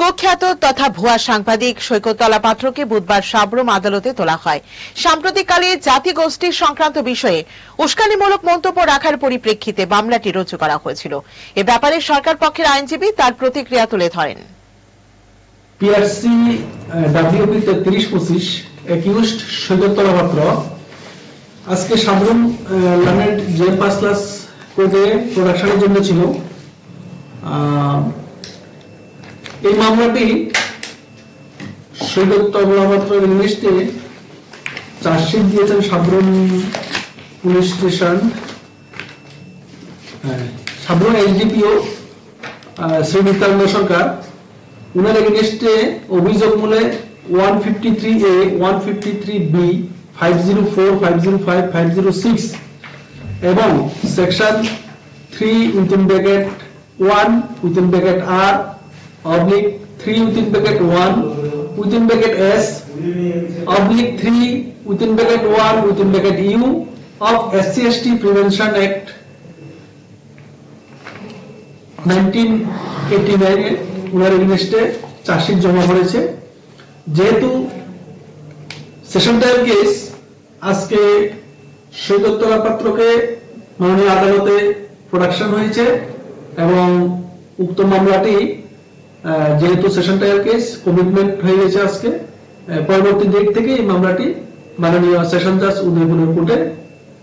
কুখ্যাত তথা ভুয়া সাংবাদিক সৈকতলা পাত্রকে বুধবার সাবরুম আদালতে তোলা হয়। সাম্প্রতিককালে জাতি গোষ্ঠী সংক্রান্ত বিষয়ে উস্কানিমূলক মন্তব্য রাখার পরিপ্রেক্ষিতে মামলাটি রুজু করা হয়েছিল। এ ব্যাপারে সরকার পক্ষের আইনজীবী তার প্রতিক্রিয়া তুলে ধরেন। পিআরসি ডাব্লিউপি তেত্রিশ পঁচিশ একিউস্ট সৈকতলা পাত্র। আজকে সাবরুম লার্নেড জে পাস ক্লাস কোর্টে প্রোডাকশনের জন্য ছিল। এই মামলাটি চার্জশিট দিয়েছেন পুলিশ স্টেশন হ্যাঁ, এইচডিপিও শ্রী নিত্যানন্দ সরকার। উনার এগেনস্টে অভিযোগ মূলে one fifty three A one fifty three B five zero four five zero five five zero six এবং section three within bracket one within bracket R three within bracket one within bracket S oblique three within bracket one within bracket U of SC ST prevention act 1989 এ উনার এগেনস্টে chargesheet জমা করেছে যেহেতু session trial case আজকে সৈকতলা পাত্রকে মাননীয় আদালতে প্রোডাকশন হয়েছে এবং উক্ত মামলাটি যেহেতু সেশন ট্রায়াল কেস কমিটমেন্ট হয়ে গেছে আজকে। পরবর্তী ডেট থেকে এই মামলাটি মাননীয় সেশন জাজ উদয়পুরের কোর্টে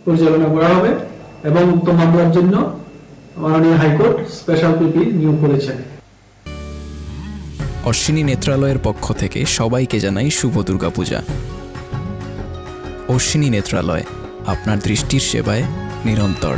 পরিচালনা করা হবে এবং উক্ত মামলার জন্য মাননীয় হাইকোর্ট স্পেশাল পিপি নিয়োগ করেছেন। অশ্বিনী নেত্রালয়ের পক্ষ থেকে সবাইকে জানাই শুভ দুর্গাপূজা। অশ্বিনী নেত্রালয়, আপনার দৃষ্টির সেবায় নিরন্তর।